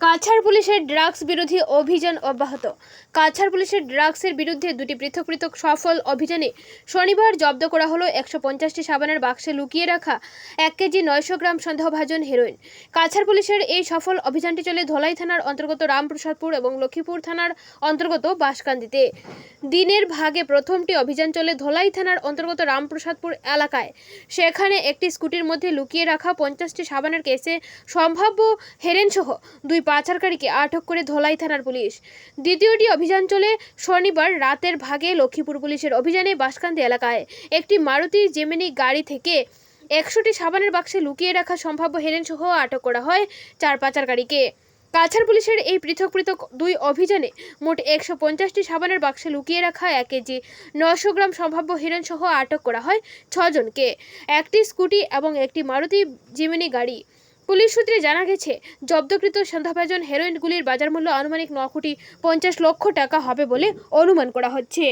কাছাড় পুলিশের ড্রাগস বিরোধী অভিযান অব্যাহত। কাছাড় পুলিশের ড্রাগসের বিরুদ্ধে দুটি পৃথক পৃথক সফল অভিযানে শনিবার জব্দ করা হলো একশো পঞ্চাশটি সাবানের বাক্সে লুকিয়ে রাখা এক কেজি নয়শো গ্রাম সন্দেহভাজন হেরোইন। কাছাড় পুলিশের এই সফল অভিযানটি চলে ধলাই থানার অন্তর্গত রামপ্রসাদপুর এবং লক্ষ্মীপুর থানার অন্তর্গত বাসকান্দিতে দিনের ভাগে প্রথমটি অভিযান চলে ধলাই থানার অন্তর্গত রামপ্রসাদপুর এলাকায়। সেখানে একটি স্কুটির মধ্যে লুকিয়ে রাখা পঞ্চাশটি সাবানের কেসে সম্ভাব্য হেরেনসহ দুই পাচারকারীকে আটক করে ধলাই থানার পুলিশ। দ্বিতীয়টি অভিযান চলে শনিবার রাতের ভাগে লক্ষ্মীপুর পুলিশের অভিযানে বাসকান্দি এলাকায়। একটি মারুতি জেমিনি গাড়ি থেকে একশোটি সাবানের বাক্সে লুকিয়ে রাখা সম্ভাব্য হেরেনসহ আটক করা হয় চার পাচারকারীকে। কাছাড় পুলিশের এই পৃথক পৃথক দুই অভিযানে মোট একশো পঞ্চাশটি সাবানের বাক্সে লুকিয়ে রাখা এক কেজি, নশো গ্রাম সম্ভাব্য হিরণ সহ আটক করা হয় ছজনকে। একটি স্কুটি এবং একটি মারুতি জিমিনি গাড়ি। পুলিশ সূত্রে জানা গেছে, জব্দকৃত সন্দেহভাজন হেরোইনগুলির বাজার মূল্য আনুমানিক ন কোটি পঞ্চাশ লক্ষ টাকা হবে বলে অনুমান করা হচ্ছে।